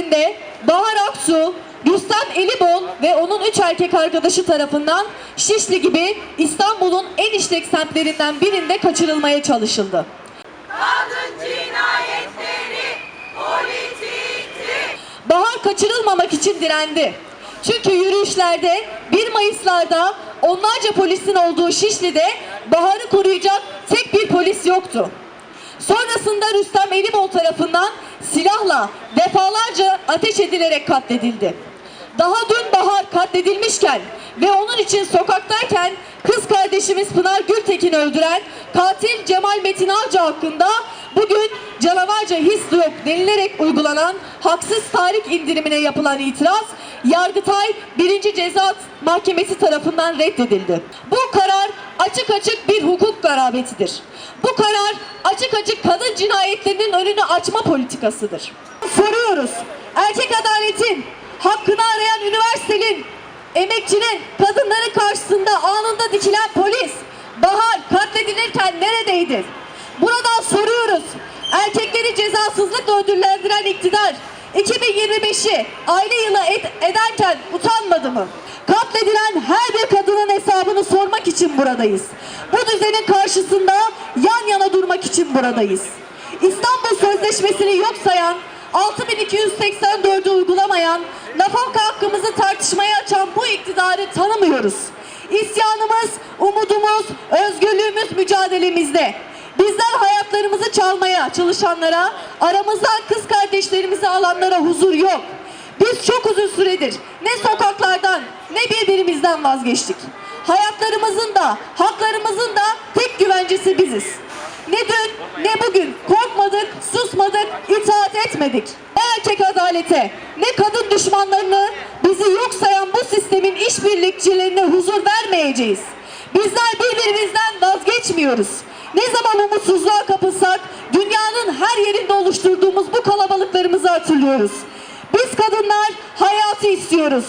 günlerinde Bahar Aksu, Rüstem Elibol ve onun üç erkek arkadaşı tarafından Şişli gibi İstanbul'un en işlek semtlerinden birinde kaçırılmaya çalışıldı. Kadın cinayetleri politiktir. Bahar kaçırılmamak için direndi. Çünkü yürüyüşlerde 1 Mayıs'larda onlarca polisin olduğu Şişli'de Bahar'ı koruyacak tek bir polis yoktu. Sonrasında Rüstem Elibol tarafından silahla defalarca ateş edilerek katledildi. Daha dün Bahar katledilmişken ve onun için sokaktayken kız kardeşimiz Pınar Gültekin'i öldüren katil Cemal Metin Avcı hakkında bugün canavarca his yok denilerek uygulanan haksız tarih indirimine yapılan itiraz Yargıtay 1. Ceza Mahkemesi tarafından reddedildi. Bu karar açık açık bir hukuk garabetidir. Bu karar açık açık kadın cinayetlerinin önünü açma politikasıdır. Soruyoruz. Erkek adaletin, hakkını arayan üniversitenin, emekçinin, kadınların karşısında anında dikilen polis, Bahar katledilirken neredeydi? Buradan soruyoruz. Erkekleri cezasızlıkla ödüllendiren iktidar 2025'i aile yılı ed- ederken utanmadı mı? Katledilen her bir hesabını sormak için buradayız. Bu düzenin karşısında yan yana durmak için buradayız. İstanbul Sözleşmesi'ni yok sayan, 6284'ü uygulamayan, nafaka hakkımızı tartışmaya açan bu iktidarı tanımıyoruz. İsyanımız, umudumuz, özgürlüğümüz mücadelemizde. Bizler hayatlarımızı çalmaya çalışanlara, aramızdan kız kardeşlerimizi alanlara huzur yok. Biz çok uzun süredir ne sokaklardan ne birbirimizden vazgeçtik. Hayatlarımızın da, haklarımızın da tek güvencesi biziz. Ne dün ne bugün korkmadık, susmadık, itaat etmedik. Ne erkek adalete, ne kadın düşmanlarını bizi yok sayan bu sistemin işbirlikçilerine huzur vermeyeceğiz. Bizler birbirimizden vazgeçmiyoruz. Ne zaman umutsuzluğa kapılsak dünyanın her yerinde oluşturduğumuz bu kalabalıklarımızı hatırlıyoruz. Biz kadınlar hayatı istiyoruz.